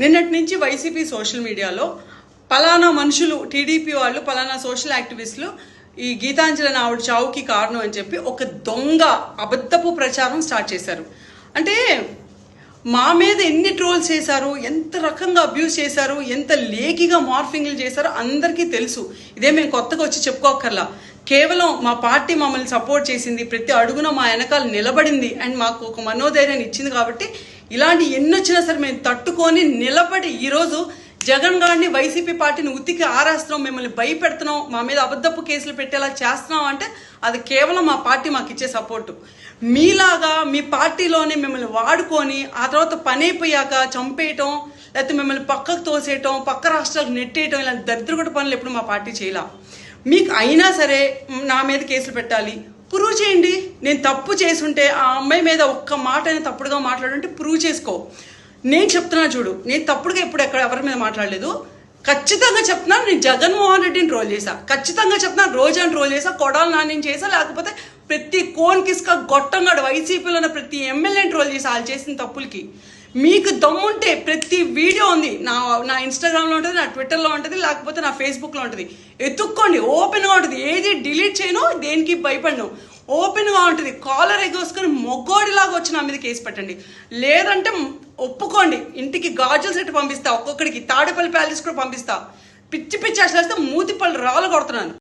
నిన్నటి నుంచి YCP social మీడియాలో పలానా మనుషులు టీడీపీ వాళ్ళు పలానా సోషల్ యాక్టివిస్టులు ఈ గీతాంజలి ఆవిడ చావుకి కారణం అని చెప్పి ఒక దొంగ అబద్ధపు ప్రచారం స్టార్ట్ చేశారు. అంటే మా మీద ఎన్ని ట్రోల్స్ చేశారు ఎంత రకంగా అబ్యూస్ చేశారు ఎంత లేకిగా మార్ఫింగ్లు చేశారో అందరికీ తెలుసు. ఇదే మేము కొత్తగా వచ్చి చెప్పుకోకర్లా కేవలం మా పార్టీ మమ్మల్ని సపోర్ట్ చేసింది ప్రతి అడుగున మా వెనకాల నిలబడింది అండ్ మాకు ఒక మనోధైర్యాన్ని ఇచ్చింది కాబట్టి ఇలాంటి ఎన్ని వచ్చినా సరే మేము తట్టుకొని నిలబడి ఈరోజు జగన్ గారిని వైసీపీ పార్టీని ఉతికి ఆరేస్తున్నాం మిమ్మల్ని భయపెడుతున్నాం మా మీద అబద్ధపు కేసులు పెట్టేలా చేస్తున్నాం అంటే అది కేవలం మా పార్టీ మాకు ఇచ్చే సపోర్టు మీలాగా మీ పార్టీలోనే మిమ్మల్ని వాడుకొని ఆ తర్వాత పని అయిపోయాక చంపేయటం లేకపోతే మిమ్మల్ని పక్కకు తోసేయటం పక్క రాష్ట్రాలకు నెట్టేయటం ఇలాంటి దరిద్రగడ పనులు ఎప్పుడు మా పార్టీ చేయలా. మీకు అయినా సరే నా మీద కేసులు పెట్టాలి ప్రూవ్ చేయండి. నేను తప్పు చేసుంటే ఆ అమ్మాయి మీద ఒక్క మాట అయినా తప్పుడుగా మాట్లాడుంటే ప్రూవ్ చేసుకో. నేను చెప్తున్నా చూడు. నేను తప్పుడుగా ఎప్పుడు ఎక్కడ ఎవరి మీద మాట్లాడలేదు. ఖచ్చితంగా చెప్తున్నాను నేను జగన్మోహన్ రెడ్డిని రోల్ చేశా. ఖచ్చితంగా చెప్తున్నాను రోజాని రోల్ చేశా కొడాలి నాని చేసా లేకపోతే ప్రతి కోన్ కిస్క గొట్టంగాడు వైసీపీలో ఉన్న ప్రతి ఎమ్మెల్యేని రోల్ చేసి వాళ్ళు చేసిన తప్పులకి. మీకు దమ్ముంటే ప్రతి వీడియో నా నా ఇన్స్టాగ్రామ్లో ఉంటుంది నా ట్విట్టర్లో ఉంటుంది లేకపోతే నా ఫేస్బుక్లో ఉంటుంది. ఎత్తుక్కోండి ఓపెన్గా ఉంటుంది. ఏది డిలీట్ చేయను దేనికి భయపడను. ఓపెన్గా ఉంటుంది. కాలర్ ఎగోసుకొని మొగ్గోడిలాగా వచ్చి నా మీద కేసు పెట్టండి. లేదంటే ఒప్పుకోండి. ఇంటికి గాజులు సెట్ పంపిస్తా ఒక్కొక్కడికి తాడేపల్లి ప్యాలెస్ కూడా పంపిస్తా. పిచ్చి పిచ్చి అసలు వేస్తే మూతిపల్లి రాళ్ళు కొడుతున్నాను.